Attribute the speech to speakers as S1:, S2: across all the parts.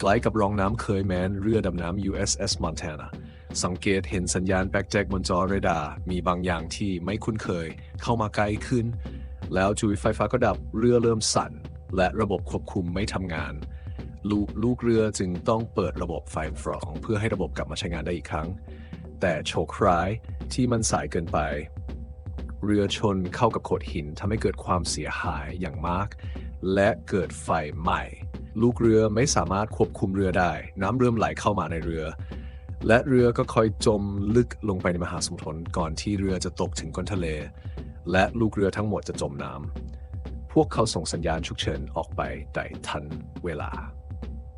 S1: ใกล้กับรองน้ำเคยแมนเรือดำน้ำ USS Montana สังเกตเห็นสัญญาณแบล็กแจ็คบนจอเรดาร์มีบางอย่างที่ไม่คุ้นเคย เข้ามาใกล้ขึ้น แล้วจุยไฟฟ้าก็ดับเรือเริ่มสั่น และระบบควบคุมไม่ทำงาน ลูกลูกเรือจึงต้องเปิดระบบไฟฟรองเพื่อให้ระบบกลับมาใช้งานได้อีกครั้ง แต่โชคร้ายที่มันสายเกินไป เรือชนเข้ากับโขดหินทำให้เกิดความเสียหายอย่างมาก และเกิดไฟไหม้ ลูกเรือไม่สามารถควบคุมเรือได้ น้ำเริ่มไหลเข้ามาในเรือ และเรือก็ค่อยจมลึกลงไปในมหาสมุทรก่อนที่เรือจะตกถึงก้นทะเล และลูกเรือทั้งหมดจะจมน้ำพวกเขาส่งสัญญาณฉุกเฉินออกไปได้ทันเวลา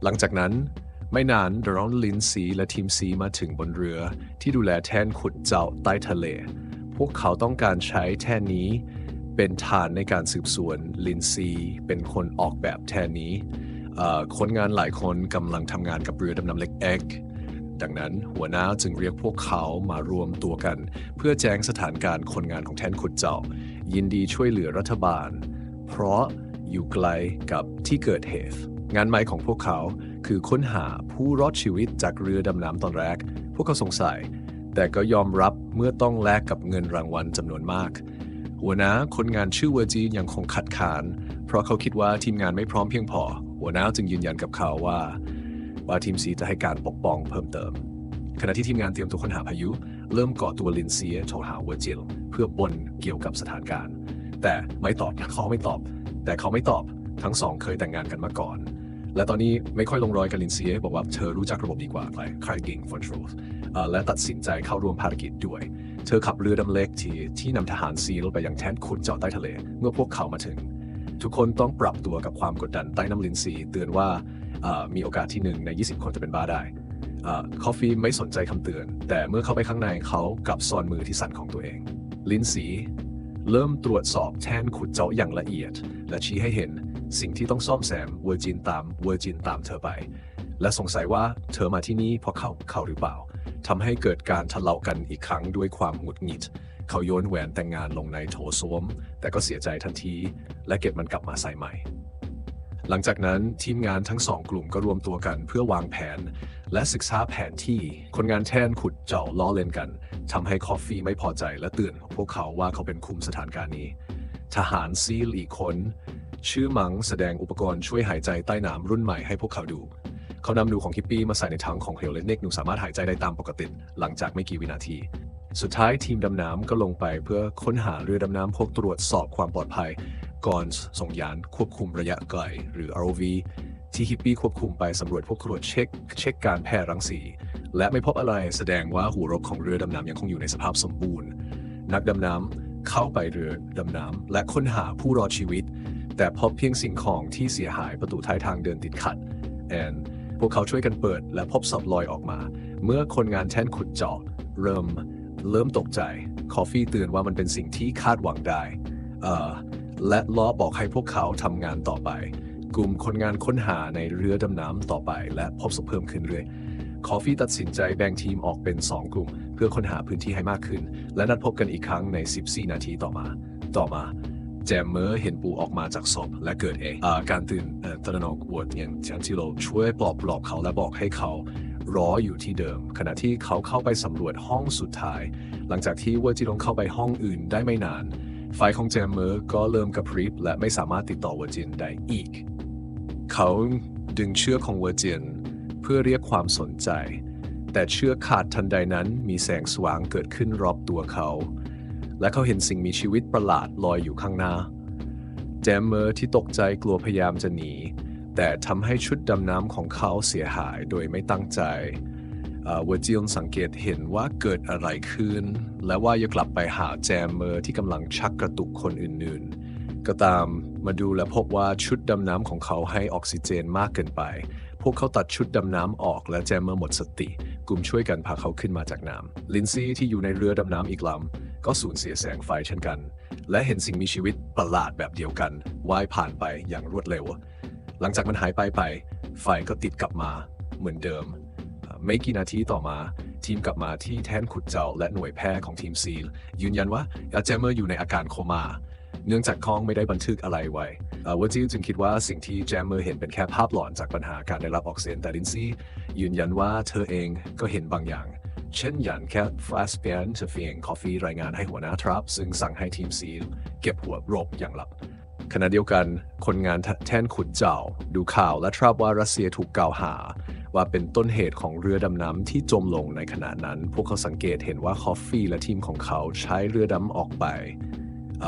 S1: หลังจากนั้นไม่นานดรอนลินซีและทีมซีมาถึงบนเรือที่ดูแลแท่นขุดเจาะใต้ทะเล พวกเขาต้องการใช้แท่นนี้เป็นฐานในการสืบสวนลินซีเป็นคนออกแบบแท่นนี้ คนงานหลายคนกำลังทำงานกับเรือดำน้ำเล็กเอ็กดังนั้นหัวหน้าจึงเรียกพวกเขามารวมตัวกัน เพื่อแจ้งสถานการณ์คนงานของแท่นขุดเจาะยินดีช่วยเหลือรัฐบาล เพราะอยู่ไกลกับที่เกิดเหตุ งานใหม่ของพวกเขาคือค้นหาผู้รอดชีวิตจากเรือดำน้ำตอนแรก พวกเขาสงสัย แต่ก็ยอมรับเมื่อต้องแลกกับเงินรางวัลจำนวนมาก หัวหน้าคนงานชื่อเวอร์จียังคงขัดขาน เพราะเขาคิดว่าทีมงานไม่พร้อมเพียงพอ หัวหน้าจึงยืนยันกับเขาว่าว่าทีมซีจะให้การปกป้องเพิ่มเติม ขณะที่ทีมงานเตรียมตัวค้นหาพายุ เริ่มก่อตัวลินเซียโทรหาเวอร์จิลเพื่อบนเกี่ยวกับสถานการณ์ แต่ไม่ตอบเขาไม่ตอบ แต่เขาไม่ตอบทั้งสองเคยแต่งงานกันมาก่อน และตอนนี้ไม่ค่อยลงรอยกับลินเซียบอกว่าเธอรู้จักระบบดีกว่าใครใครเก่งฟอนทรูธและตัดสินใจเข้าร่วมภารกิจด้วย เธอขับเรือดำเล็กที่ที่นำทหารซีลไปยังแท่นขุดเจาะใต้ทะเล เมื่อพวกเขามาถึง ทุกคนต้องปรับตัวกับความกดดันใต้น้ำลินซีเตือนว่ามีโอกาสที่หนึ่งใน 20 คนจะเป็นบ้าได้คอฟฟี่ไม่สนใจคำเตือน แต่เมื่อเข้าไปข้างในเขากลับซ่อนมือที่สั่นของตัวเอง ลินซีเริ่มตรวจสอบแท่นขุดเจาะอย่างละเอียด และชี้ให้เห็นสิ่งที่ต้องซ่อมแซมเวอร์จินตามเวอร์จินตามเธอไป และสงสัยว่าเธอมาที่นี่เพราะเขาเขาหรือเปล่า ทำให้เกิดการทะเลาะกันอีกครั้งด้วยความหงุดหงิด เขาโยนแหวนแต่งงานลงในโถส้วม แต่ก็เสียใจทันที และเก็บมันกลับมาใส่ใหม่ หลังจากนั้นทีมงานทั้งสองกลุ่มก็รวมตัวกันเพื่อวางแผน และศึกษาแผนที่คนงานแทนขุดเจาะล้อเล่นกันทำให้คอฟฟี่ไม่พอใจและเตือนพวกเขาว่าเขาเป็นคุมสถานการณ์นี้ ทหารซีลอีกคนชื่อมังแสดงอุปกรณ์ช่วยหายใจใต้น้ำรุ่นใหม่ให้พวกเขาดู เขานำนูของฮิปปี้มาใส่ในถังของเฮลเลนเนกหนูสามารถหายใจได้ตามปกติ หลังจากไม่กี่วินาที สุดท้ายทีมดำน้ำก็ลงไปเพื่อค้นหาเรือดำน้ำพวกตรวจสอบความปลอดภัย ก่อนส่งยานควบคุมระยะไกลหรือ ROV ที่ฮิปปี้ควบคุมไปสำรวจพวกตรวจเช็ค เช็คการแพร่รังสี และไม่พบอะไรแสดงว่าหูรบของเรือดำน้ำยังคงอยู่ในสภาพสมบูรณ์ นักดำน้ำเข้าไปเรือดำน้ำและค้นหาผู้รอดชีวิต แต่พบเพียงสิ่งของที่เสียหายประตูท้ายทางเดินติดขัดแอน พวกเขาช่วยกันเปิดและพบศพลอยออกมา เมื่อคนงานแท่นขุดเจาะเริ่มเริ่มตกใจ คอฟฟี่เตือนว่ามันเป็นสิ่งที่คาดหวังได้เอ่อและล้อบอกให้พวกเขาทำงานต่อไป กลุ่มคนงานค้นหาในเรือดำน้ำต่อไป และพบศพเพิ่มขึ้นเรื่อยคอฟฟี่ตัดสินใจแบ่งทีมออกเป็น 2 กลุ่ม เพื่อค้นหาพื้นที่ให้มากขึ้น และนัดพบกันอีกครั้งใน 14 นาทีต่อมา ต่อมา แจมเมอร์เห็นปูออกมาจากศพและเกิดเองอาการตื่นเอ่อตระหนกปวดอย่างอย่างที่เราช่วยปลอบปลอบเขาและบอกให้เขารออยู่ที่เดิม ขณะที่เขาเข้าไปสำรวจห้องสุดท้าย หลังจากที่เวอร์จิลงเข้าไปห้องอื่นได้ไม่นาน ไฟของแจมเมอร์ก็เริ่มกระพริบและไม่สามารถติดต่อเวอร์จินได้อีก เขาดึงเชือกของเวอร์จินเพื่อเรียกความสนใจ แต่เชือกขาดทันใดนั้นมีแสงสว่างเกิดขึ้นรอบตัวเขา และเขาเห็นสิ่งมีชีวิตประหลาดลอยอยู่ข้างหน้า แจมเมอร์ที่ตกใจกลัวพยายามจะหนี แต่ทำให้ชุดดำน้ำของเขาเสียหายโดยไม่ตั้งใจเวอร์จิลสังเกตเห็นว่าเกิดอะไรขึ้น และว่าจะกลับไปหาแจมเมอร์ที่กำลังชักกระตุกคนอื่นๆ ก็ตามมาดูและพบว่าชุดดำน้ำของเขาให้ออกซิเจนมากเกินไป พวกเขาตัดชุดดำน้ำออกและแจมเมอร์หมดสติ กลุ่มช่วยกันพาเขาขึ้นมาจากน้ำลินซี่ที่อยู่ในเรือดำน้ำอีกลำก็สูญเสียแสงไฟเช่นกัน และเห็นสิ่งมีชีวิตประหลาดแบบเดียวกันว่ายผ่านไปอย่างรวดเร็ว หลังจากมันหายไปไป ไฟก็ติดกลับมาเหมือนเดิม ไม่กี่นาทีต่อมา ทีมกลับมาที่แท่นขุดเจาะและหน่วยแพทย์ของทีมซีลยืนยันว่าอาเจมเมอร์อยู่ในอาการโคม่า เนื่องจากข้องไม่ได้บันทึกอะไรไว้วอจิลจึงคิดว่าสิ่งที่แจมเมอร์เห็นเป็นแค่ภาพหลอนจากปัญหาการได้รับออกเสียงแต่ลินซี่ยืนยันว่าเธอเองก็เห็นบางอย่าง เช่นอย่างแค่ฟาสเปียนเธอเฟียงคอฟฟี่รายงานให้หัวหน้าทรัพซึ่งสั่งให้ทีมซีลเก็บหัวรบอย่างลับขณะเดียวกันคนงานแท่นขุดเจ้า ดูข่าวและทราบว่ารัสเซียถูกกล่าวหา ว่าเป็นต้นเหตุของเรือดำน้ำที่จมลงในขณะนั้น พวกเขาสังเกตเห็นว่าคอฟฟี่และทีมของเขาใช้เรือดำออกไปอ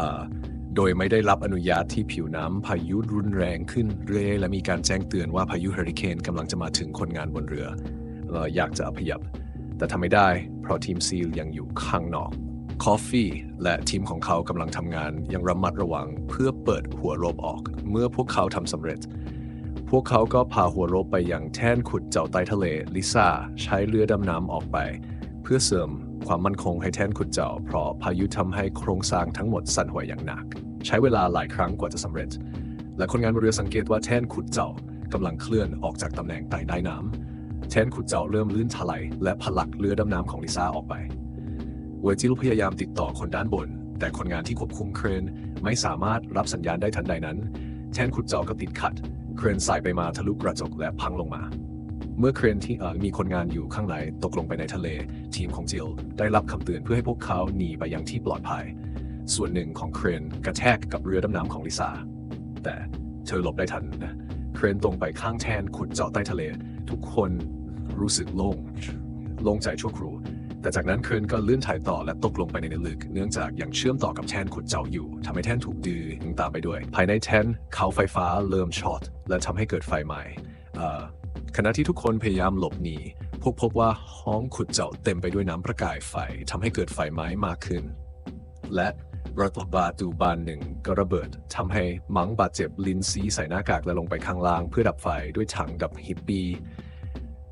S1: โดยไม่ได้รับอนุญาตที่ผิวน้ำพายุรุนแรงขึ้นเรื่อยและมีการแจ้งเตือนว่าพายุเฮอริเคนกำลังจะมาถึงคนงานบนเรือเอ่อยากจะอพยพแต่ทำไม่ได้ เพราะทีมซีลยังอยู่ข้างนอกคอฟฟี่และทีมของเขากำลังทำงานยังระมัดระวังเพื่อเปิดหัวรบออก เมื่อพวกเขาทำสำเร็จ พวกเขาก็พาหัวรบไปยังแท่นขุดเจ้าใต้ทะเลลิซ่าใช้เรือดำน้ำออกไป เพื่อเสริม ความมั่นคงให้แท่นขุดเจ้าเพราะพายุทำให้โครงสร้างทั้งหมดสั่นไหวอย่างหนัก ใช้เวลาหลายครั้งกว่าจะสำเร็จ และคนงานบนเรือสังเกตว่าแท่นขุดเจ้ากำลังเคลื่อนออกจากตำแหน่งใต้ใต้น้ำแท่นขุดเจ้าเริ่มลื่นถลายและผลักเรือดำน้ำของลิซ่าออกไปเวอร์จิลพยายามติดต่อคนด้านบน แต่คนงานที่ควบคุมเครนไม่สามารถรับสัญญาณได้ทันใดนั้น แท่นขุดเจาะก็ติดขัด เครนสายไปมาทะลุกระจกและพังลงมา เมื่อเครนที่มีคนงานอยู่ข้างในตกลงไปในทะเล ทีมของจิลได้รับคำเตือนเพื่อให้พวกเขาหนีไปยังที่ปลอดภัย ส่วนหนึ่งของเครนกระแทกกับเรือดำน้ำของลิซ่าแต่เธอหลบได้ทันเครนตรงไปข้างแทนขุดเจาะใต้ทะเล ทุกคนรู้สึกโล่งโล่งใจชั่วครู่แต่จากนั้นเครนก็เลื่อนถ่ายต่อและตกลงไปในลึก เนื่องจากยังเชื่อมต่อกับแท่นขุดเจาะอยู่ทำให้แท่นถูกดึงตามไปด้วย ภายในแท่นเขาไฟฟ้าเริ่มช็อต และทำให้เกิดไฟไหม้อ่อ ขณะที่ทุกคนพยายามหลบหนีพวกพบว่าห้องขุดเจาะเต็มไปด้วยน้ำประกายไฟทำให้เกิดไฟไหม้มากขึ้น และรถบาตูบานหนึ่งก็ระเบิดทำให้มังบาดเจ็บลินซีใส่หน้ากากและลงไปข้างล่างเพื่อดับไฟด้วยถังดับฮิปปี้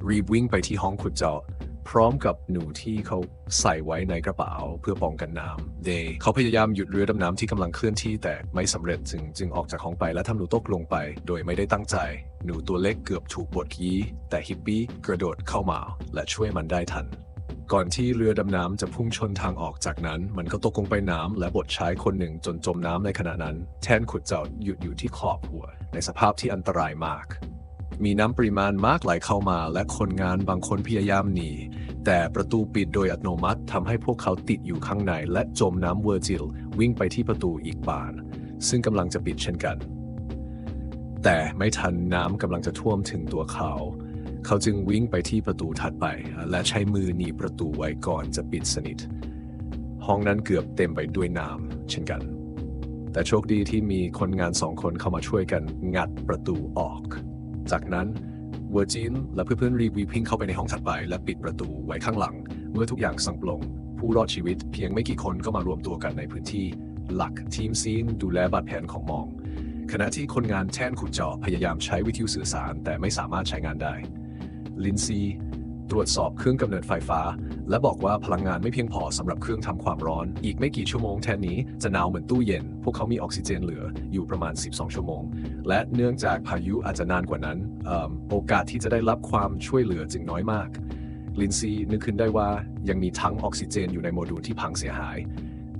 S1: รีบวิ่งไปที่ห้องขุดเจาะ พร้อมกับหนูที่เขาใส่ไว้ในกระเป๋าเพื่อป้องกันน้ำเดย์เขาพยายามหยุดเรือดำน้ำที่กำลังเคลื่อนที่แต่ไม่สำเร็จจึงจึงออกจากห้องไปและทำหนูตกลงไป โดยไม่ได้ตั้งใจ หนูตัวเล็กเกือบถูกบดยี้แต่ฮิปปี้กระโดดเข้ามาและช่วยมันได้ทันก่อนที่เรือดำน้ำจะพุ่งชนทางออกจากนั้น มันก็ตกลงไปน้ำและบดชายคนหนึ่งจนจมน้ำในขณะนั้น แทนขุดเจาะหยุดอยู่ที่ขอบหัว ในสภาพที่อันตรายมาก มีน้ำปริมาณมากไหลเข้ามา และคนงานบางคนพยายามหนี แต่ประตูปิดโดยอัตโนมัติทำให้พวกเขาติดอยู่ข้างใน และจมน้ำเวอร์จิล วิ่งไปที่ประตูอีกบาน ซึ่งกำลังจะปิดเช่นกัน แต่ไม่ทันน้ำกำลังจะท่วมถึงตัวเขา เขาจึงวิ่งไปที่ประตูถัดไป และใช้มือหนีประตูไว้ก่อนจะปิดสนิท ห้องนั้นเกือบเต็มไปด้วยน้ำเช่นกันแต่โชคดีที่มีคนงานสองคนเข้ามาช่วยกันงัดประตูออก จากนั้นเวอร์จินและเพื่อนๆรีบวิ่งเข้าไปในห้องถัดไป และปิดประตูไว้ข้างหลัง เมื่อทุกอย่างสงบลง ผู้รอดชีวิตเพียงไม่กี่คนก็มารวมตัวกันในพื้นที่ หลักทีมซีนดูแลบาดแผลของมอง ขณะที่คนงานแท่นขุดเจาะพยายามใช้วิทยุสื่อสารแต่ไม่สามารถใช้งานได้ ลินซีตรวจสอบเครื่องกำเนิดไฟฟ้า และบอกว่าพลังงานไม่เพียงพอสำหรับเครื่องทำความร้อน อีกไม่กี่ชั่วโมงแทนนี้จะหนาวเหมือนตู้เย็น พวกเขามีออกซิเจนเหลืออยู่ประมาณ 12 ชั่วโมง และเนื่องจากพายุอาจจะนานกว่านั้นเอิ่มโอกาสที่จะได้รับความช่วยเหลือจึงน้อยมาก ลินซีนึกขึ้นได้ว่ายังมีถังออกซิเจนอยู่ในโมดูลที่พังเสียหาย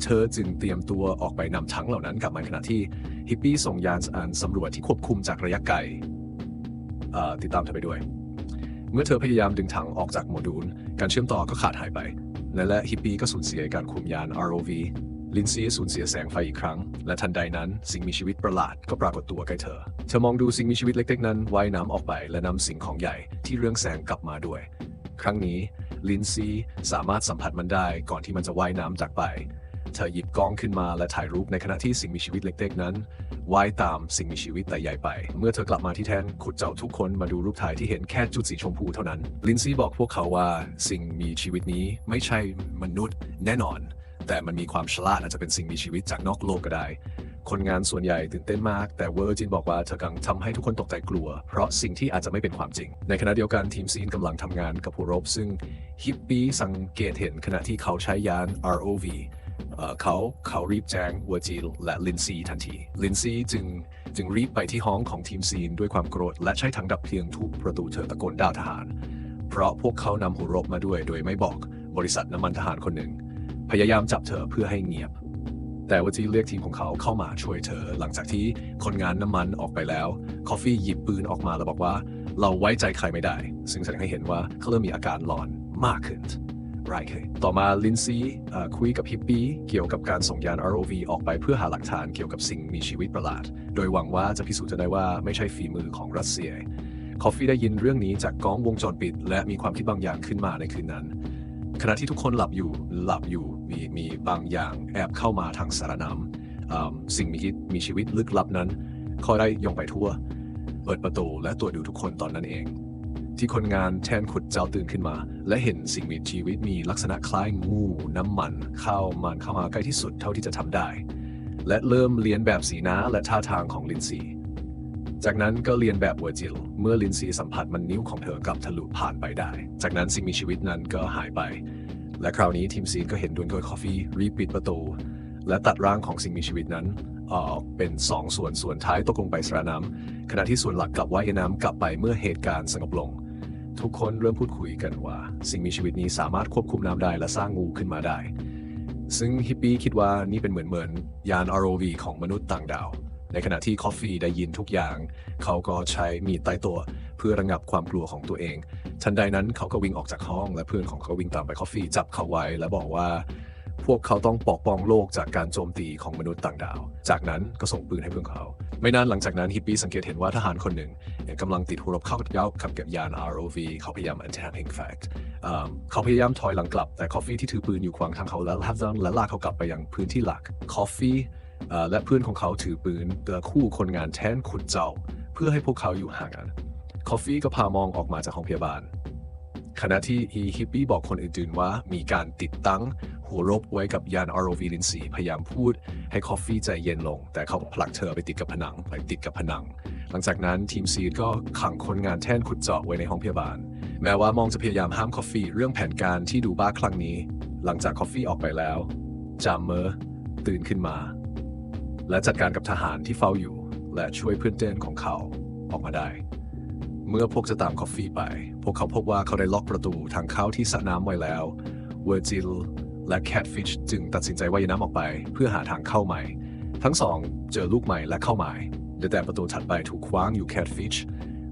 S1: เธอจึงเตรียมตัวออกไปนำถังเหล่านั้นกลับมาขณะที่ฮิปปี้ส่งยานอันสำรวจที่ควบคุมจากระยะไกลติดตามเธอไปด้วย เมื่อเธอพยายามดึงถังออกจากโมดูล การเชื่อมต่อก็ขาดหายไป และและฮิปปี้ก็สูญเสียการคุมยาน ROV ลินซีสูญเสียแสงไฟอีกครั้ง และทันใดนั้นสิ่งมีชีวิตประหลาดก็ปรากฏตัวใกล้เธอ เธอมองดูสิ่งมีชีวิตเล็กๆนั้นว่ายน้ำออกไปและนำสิ่งของใหญ่ที่เรืองแสงกลับมาด้วย ครั้งนี้ลินซีสามารถสัมผัสมันได้ก่อนที่มันจะว่ายน้ำจากไป เธอหยิบกล้องขึ้นมาและถ่ายรูปในขณะที่สิ่งมีชีวิตเล็กๆนั้น ว่ายตามสิ่งมีชีวิตแต่ใหญ่ไป เมื่อเธอกลับมาที่แทนขุดเจ้าทุกคนมาดูรูปถ่ายที่เห็นแค่จุดสีชมพูเท่านั้น ลินซี่บอกพวกเขาว่าสิ่งมีชีวิตนี้ไม่ใช่มนุษย์แน่นอน แต่มันมีความฉลาดอาจจะเป็นสิ่งมีชีวิตจากนอกโลกก็ได้ คนงานส่วนใหญ่ตื่นเต้นมาก แต่เวอร์จินบอกว่าเธอกำลังทำให้ทุกคนตกใจกลัว เพราะสิ่งที่อาจจะไม่เป็นความจริง ในขณะเดียวกันทีมซีนกำลังทำงานกับผู้รบซึ่งฮิปปี้สังเกตเห็นขณะที่เขาใช้ยาน ROV เอ่อเขาเขารีบแจ้งวอร์จิลและลินซีทันที ลินซีจึงจึงรีบไปที่ห้องของทีมซีนด้วยความโกรธ และใช้ถังดับเพลิงทุบประตูเธอตะโกนด่าทหาร เพราะพวกเขานำหัวรบมาด้วยโดยไม่บอกบริษัทน้ำมันทหารคนหนึ่ง พยายามจับเธอเพื่อให้เงียบ แต่ว่าที่เรียกทีมของเขาเข้ามาช่วยเธอ หลังจากที่คนงานน้ำมันออกไปแล้ว คอฟฟี่หยิบปืนออกมาแล้วบอกว่า เราไว้ใจใครไม่ได้ ซึ่งแสดงให้เห็นว่าเขาเริ่มมีอาการหลอนมากขึ้น ไรเคต่อมาลินซี่คุยกับฮิปปี้เกี่ยวกับการส่งยาน ROV ออกไปเพื่อหาหลักฐานเกี่ยวกับสิ่งมีชีวิตประหลาด โดยหวังว่าจะพิสูจน์ได้ว่าไม่ใช่ฝีมือของรัสเซีย คอฟฟี่ได้ยินเรื่องนี้จากกล้องวงจรปิด และมีความคิดบางอย่างขึ้นมาในคืนนั้น ขณะที่ทุกคนหลับอยู่หลับอยู่มีมีบางอย่างแอบเข้ามาทางสารน้ำสิ่งมีชีวิตมีชีวิตลึกลับนั้นคอยได้ย่องไปทั่ว เปิดประตูและตรวจดูทุกคนตอนนั้นเอง ที่คนงานแทนขุดเจ้าตื่นขึ้นมา และเห็นสิ่งมีชีวิตมีลักษณะคล้ายงูน้ำมันเข้ามันเข้ามาใกล้ที่สุดเท่าที่จะทำได้ และเริ่มเลียนแบบสีหน้าและท่าทางของลินซีจากนั้นก็เรียนแบบเวอร์จิลเมื่อลินซีสัมผัสมันนิ้วของเธอกลับทะลุผ่านไปได้ จากนั้นสิ่งมีชีวิตนั้นก็หายไป และคราวนี้ทีมซีนก็เห็นดวนโดยคอฟฟี่รีบปิดประตู และตัดร่างของสิ่งมีชีวิตนั้นออกเป็นสองส่วนส่วนท้ายตกลงไปสระน้ำขณะที่ส่วนหลักกลับว่ายน้ำกลับไปเมื่อเหตุการณ์สงบลง ทุกคนเริ่มพูดคุยกันว่า สิ่งมีชีวิตนี้สามารถควบคุมน้ำได้และสร้างงูขึ้นมาได้ ซึ่งฮิปปี้คิดว่านี่เป็นเหมือนเหมือนยาน ROV ของมนุษย์ต่างดาว ในขณะที่คอฟฟี่ได้ยินทุกอย่าง เขาก็ใช้มีดใต้ตัว เพื่อระงับความกลัวของตัวเอง ทันใดนั้นเขาก็วิ่งออกจากห้องและเพื่อนของเขาวิ่งตามไปคอฟฟี่จับเขาไว้และบอกว่า พวกเขาต้องปกป้องโลกจากการโจมตีของมนุษย์ต่างดาว จากนั้นก็ส่งปืนให้เพื่อนเขา ไม่นานหลังจากนั้นฮิปปี้สังเกตเห็นว่าทหารคนหนึ่งกำลังติดหัวรบเข้ากับย้าขับเกับยาน ROV เขาพยายาม attacking fact อ่าเขาพยายามถอยหลังกลับแต่คอฟฟี่ที่ถือปืนอยู่ขวางทางเขาและลากและลากเขากลับไปยังพื้นที่หลักคอฟฟี่และเพื่อนของเขาถือปืนเตือคู่คนงานแทนขุดเจ้า เพื่อให้พวกเขาอยู่ห่างกันคอฟฟี่ก็พามองออกมาจากห้องพยาบาล ขณะที่อีฮิปปี้บอกคนอื่นๆว่ามีการติดตั้งหัวรบไว้กับยาน ROV ลินสีพยายามพูดให้คอฟฟี่ใจเย็นลง แต่เขาผลักเธอไปติดกับผนังไปติดกับผนัง หลังจากนั้นทีมซีดก็ขังคนงานแท่นขุดเจาะไว้ในห้องพยาบาล แม้ว่ามองจะพยายามห้ามคอฟฟี่เรื่องแผนการที่ดูบ้าคลั่งนี้ หลังจากคอฟฟี่ออกไปแล้วจามเมอร์ตื่นขึ้นมา และจัดการกับทหารที่เฝ้าอยู่ และช่วยเพื่อนเต้นของเขาออกมาได้ เมื่อพวกจะตามคอฟฟี่ไป พวกเขาพบว่าเขาได้ล็อกประตูทางเข้าที่สระน้ำไว้แล้ว เวอร์จิลและแคทฟิชจึงตัดสินใจว่ายน้ำออกไป เพื่อหาทางเข้าใหม่ ทั้งสองเจอลูกใหม่และเข้าใหม่แต่ประตูถัดไปถูกคว้างอยู่แคทฟิช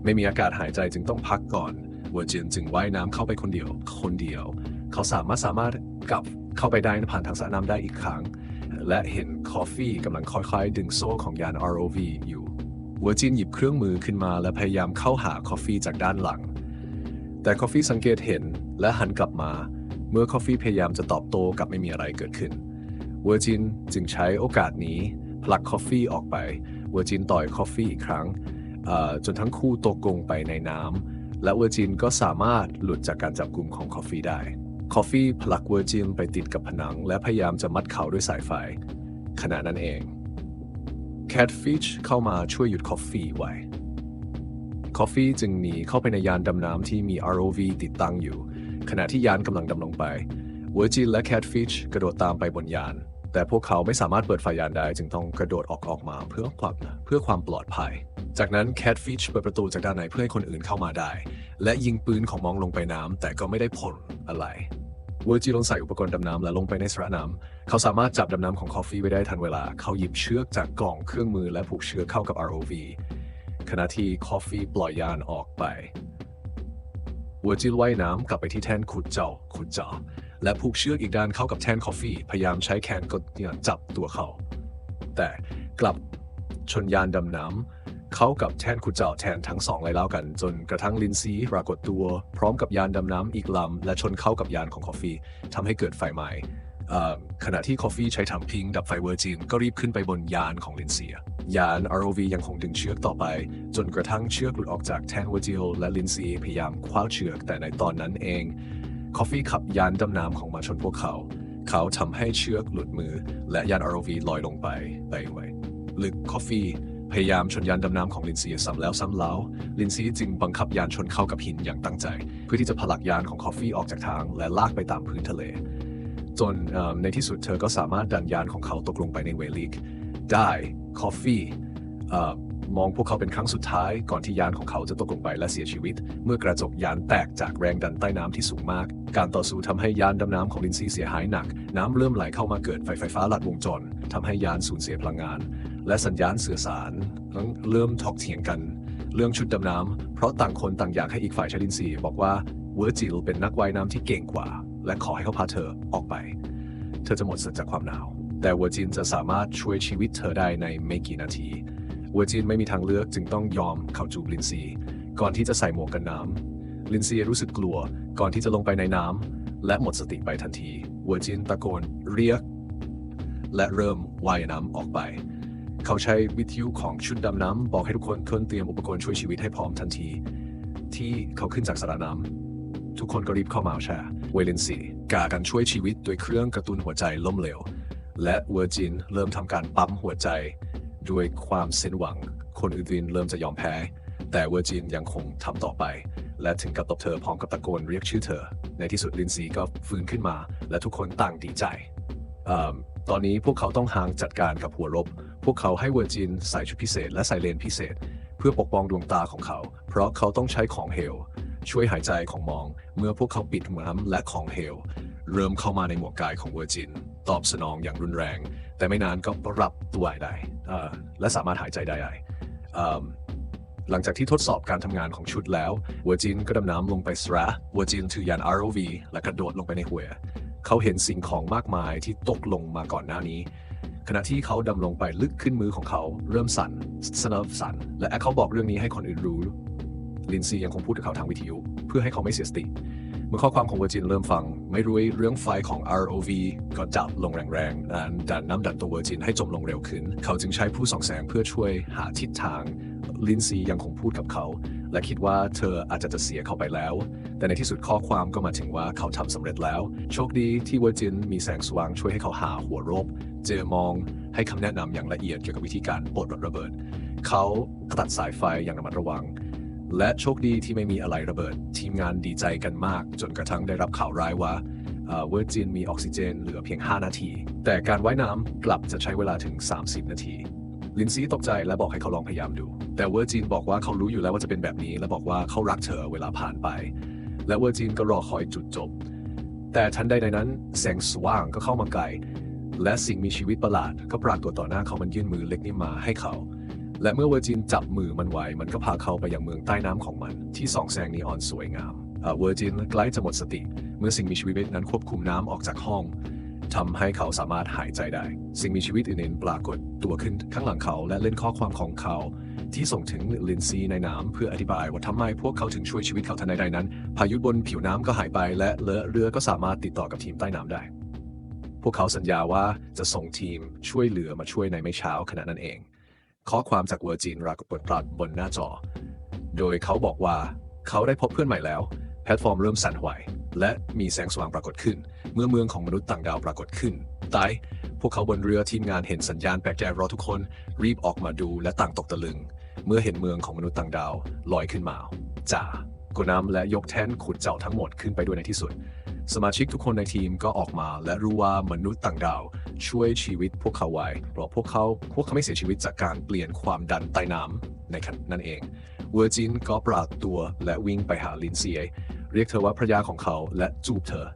S1: ไม่มีอากาศหายใจจึงต้องพักก่อน เวอร์จินจึงว่ายน้ำเข้าไปคนเดียว คนเดียว เขาสามารถสามารถกลับเข้าไปได้ผ่านทางสระน้ำได้อีกครั้ง และเห็นคอฟฟี่กำลังค่อยๆ ดึงโซ่ของยาน ROV อยู่ เวอร์จินหยิบเครื่องมือขึ้นมาและพยายามเข้าหาคอฟฟี่จากด้านหลัง แต่คอฟฟี่สังเกตเห็นและหันกลับมา เมื่อคอฟฟี่พยายามจะตอบโต้กับไม่มีอะไรเกิดขึ้นเวอร์จินจึงใช้โอกาสนี้ผลักคอฟฟี่ออกไปเวอร์จินต่อยคอฟฟี่อีกครั้งจนทั้งคู่ตกลงไปในน้ำและเวอร์จินก็สามารถหลุดจากการจับกลุ่มของคอฟฟี่ได้คอฟฟี่ผลักเวอร์จินไปติดกับผนัง และพยายามจะมัดเขาด้วยสายไฟขณะนั้นเอง Catfish เข้ามาช่วยหยุดคอฟฟี่ไว้คอฟฟี่จึงหนีเข้าไปในยานดำน้ำที่มี ROV ติดตั้งอยู่ ขณะที่ยานกำลังดำลงไปเวอร์จินและ Catfish กระโดดตามไปบนยาน แต่พวกเขาไม่สามารถเปิดไฟยานได้ จึงต้องกระโดดออกออกมาเพื่อความเพื่อความปลอดภัย จากนั้น Catfish เปิดประตูจากด้านในเพื่อให้คนอื่นเข้ามาได้ และยิงปืนของมองลงไปน้ำแต่ก็ไม่ได้ผลอะไร เวอร์จิลงใส่อุปกรณ์ดำน้ำและลงไปในสระน้ำเขาสามารถจับดำน้ำของคอฟฟี่ไว้ได้ทันเวลา เขาหยิบเชือกจากกล่องเครื่องมือและผูกเชือกเข้ากับ ROV ขณะที่คอฟฟี่ปล่อยยานออกไปเวอร์จิลว่ายน้ำกลับไปที่แท่นขุดเจาะขุดเจาะและผูกเชือกอีกด้านเข้ากับแท่นคอฟฟี่พยายามใช้แขนกดเนี่ยจับตัวเขา แต่กลับชนยานดำน้ำ เขากับแทนขุดเจาะแทนทั้งสองเลยแล้วกัน จนกระทั่งลินซีปรากฏตัว พร้อมกับยานดำน้ำอีกลำ และชนเข้ากับยานของคอฟฟี่ทำให้เกิดไฟไหม้ขณะที่คอฟฟี่ใช้ถังพิง ดับไฟเวอร์จิน ก็รีบขึ้นไปบนยานของลินซียาน ROV ยังคงดึงเชือกต่อไป จนกระทั่งเชือกหลุดออกจากแทนเวอร์จิลและลินซีพยายามคว้าเชือกแต่ในตอนนั้นเอง คอฟฟี่ขับยานดำน้ำของมาชนพวกเขา เขาทำให้เชือกหลุดมือ และยาน ROV ลอยลงไปไปไว้ลึกคอฟฟี่ พยายามชนยานดำน้ำของลินซีซ้ำแล้วซ้ำเล่าลินซีจึงบังคับยานชนเข้ากับหินอย่างตั้งใจ เพื่อที่จะผลักยานของคอฟฟี่ออกจากทาง และลากไปตามพื้นทะเล จนในที่สุดเธอก็สามารถดันยานของเขาตกลงไปในเวลิกได้คอฟฟี่มองพวกเขาเป็นครั้งสุดท้ายก่อนที่ยานของเขาจะตกลงไปและเสียชีวิต เมื่อกระจกยานแตกจากแรงดันใต้น้ำที่สูงมาก การต่อสู้ทำให้ยานดำน้ำของลินซีเสียหายหนัก น้ำเริ่มไหลเข้ามาเกิดไฟไฟฟ้าลัดวงจรทำให้ยานสูญเสียพลังงาน และสัญญาณสื่อสารเริ่มถกเถียงกัน เรื่องชุดดำน้ำเพราะต่างคนต่างอยากให้อีกฝ่ายช้ลินซีบอกว่าเวอร์จิลเป็นนักว่ายน้ำที่เก่งกว่า และขอให้เขาพาเธอออกไป เธอจะหมดสิทธิ์จากความหนาว แต่เวอร์จินจะสามารถช่วยชีวิตเธอได้ในไม่กี่นาทีเวอร์จินไม่มีทางเลือกจึงต้องยอมเข้าจูบลินซี ก่อนที่จะใส่หมวกกันน้ำลินซีรู้สึกกลัวก่อนที่จะลงไปในน้ำและหมดสติไปทันทีเวอร์จินตะโกนเรียก และเริ่มว่ายน้ำออกไป เขาใช้วิทยุของชุดดำน้ำบอกให้ทุกคนเคลื่อนเตรียมอุปกรณ์ช่วยชีวิตให้พร้อมทันที ที่เขาขึ้นจากสระน้ำทุกคนก็รีบเข้ามาแชร์เวลินซีกากันช่วยชีวิตโดยเครื่องกระตุ้นหัวใจล้มเหลว และเวอร์จินเริ่มทำการปั๊มหัวใจ ด้วยความสิ้นหวัง คนอื่นๆเริ่มจะยอมแพ้ แต่เวอร์จินยังคงทำต่อไป และถึงกับตบเธอพร้อมกับตะโกนเรียกชื่อเธอ ในที่สุดลินซีก็ฟื้นขึ้นมา และทุกคนต่างดีใจเอิ่มตอนนี้พวกเขาต้องหางจัดการกับหัวรบ พวกเขาให้เวอร์จินใส่ชุดพิเศษและใส่เลนส์พิเศษ เพื่อปกป้องดวงตาของเขา เพราะเขาต้องใช้ของเฮลช่วยหายใจของมอง เมื่อพวกเขาปิดหัวน้ำและของเฮลเริ่มเข้ามาในหมวกกายของเวอร์จิน ตอบสนองอย่างรุนแรง แต่ไม่นานก็ปรับตัวได้และสามารถหายใจได้หลังจากที่ทดสอบการทำงานของชุดแล้วเวอร์จินก็ดำน้ำลงไปสระเวอร์จินถือยาน ROV และกระโดดลงไปในห้วเขาเห็นสิ่งของมากมายที่ตกลงมาก่อนหน้านี้ ขณะที่เขาดำลงไปลึกขึ้นมือของเขาเริ่มสั่นสนับสั่นและเขาบอกเรื่องนี้ให้คนอื่นรู้ ลินซียังคงพูดกับเขาทางวิทยุ เพื่อให้เขาไม่เสียสติ เมื่อข้อความของเวอร์จินเริ่มฟัง ไม่รู้เรื่องไฟของ ROV ก็จับลงแรงๆดันดันน้ำดันตัวเวอร์จินให้จมลงเร็วขึ้น เขาจึงใช้ผู้ส่องแสงเพื่อช่วยหาทิศทาง ลินซียังคงพูดกับเขา และคิดว่าเธออาจจะจะเสียเขาไปแล้ว แต่ในที่สุดข้อความก็มาถึงว่าเขาทำสำเร็จแล้ว โชคดีที่เวอร์จินมีแสงสว่างช่วยให้เขาหาหัวรบ เจอมองให้คำแนะนำอย่างละเอียดเกี่ยวกับวิธีการปลดระเบิด เขาตัดสายไฟอย่างระมัดระวัง และโชคดีที่ไม่มีอะไรระเบิด ทีมงานดีใจกันมาก จนกระทั่งได้รับข่าวร้ายว่าเวอร์จินมีออกซิเจนเหลือเพียง 5 นาที แต่การว่ายน้ำกลับจะใช้เวลาถึง 30 นาที ลินซีตกใจและบอกให้เขาลองพยายามดู แต่เวอร์จินบอกว่าเขารู้อยู่แล้วว่าจะเป็นแบบนี้ และบอกว่าเขารักเธอเวลาผ่านไป และเวอร์จินก็รอคอยจุดจบ แต่ทันใดในนั้นแสงสว่างก็เข้ามาไกล และสิ่งมีชีวิตประหลาดก็ปรากฏต่อหน้าเขามันยื่นมือเล็กนี้มาให้เขา และเมื่อเวอร์จินจับมือมันไว้มันก็พาเขาไปยังเมืองใต้น้ำของมัน ที่ส่องแสงนีออนสวยงามเวอร์จินใกล้จะหมดสติ เมื่อสิ่งมีชีวิตนั้นควบคุมน้ำออกจากห้องทำให้เขาสามารถหายใจได้ สิ่งมีชีวิตอื่นๆปรากฏตัวขึ้นข้างหลังเขาและเล่นข้อความของเขา ที่ส่งถึงลินซีในน้ำเพื่ออธิบายว่าทำไมพวกเขาถึงช่วยชีวิตเขาทันใดนั้น พายุบนผิวน้ำก็หายไป และเรือก็สามารถติดต่อกับทีมใต้น้ำได้ วกเขาสัญญาว่าจะส่งทีมช่วยเหลือมาช่วยในไม่ช้าขณะนั้นเอง ข้อความจากเวอร์จินปรากฏปรากฏบนหน้าจอ โดยเขาบอกว่าเขาได้พบเพื่อนใหม่แล้ว แพลตฟอร์มเริ่มสั่นไหว และมีแสงสว่างปรากฏขึ้น เมื่อเมืองของมนุษย์ต่างดาวปรากฏขึ้นใต้พวกเขาบนเรือทีมงานเห็นสัญญาณแปลกใจรอทุกคนรีบออกมาดูและต่างตกตะลึง เมื่อเห็นเมืองของมนุษย์ต่างดาวลอยขึ้นมาจ่ากุนำและยกแท่นขุดเจ้าทั้งหมดขึ้นไปด้วยในที่สุด สมาชิกทุกคนในทีมก็ออกมาและรู้ว่ามนุษย์ต่างดาว ช่วยชีวิตพวกเขาไว้ เพราะพวกเขาพวกเขาไม่เสียชีวิตจากการเปลี่ยนความดันใต้น้ำในขณะนั่นเองเวอร์จินก็ปราดตัวและวิ่งไปหาลินเซีย เรียกเธอว่าภรรยาของเขาและจูบเธอ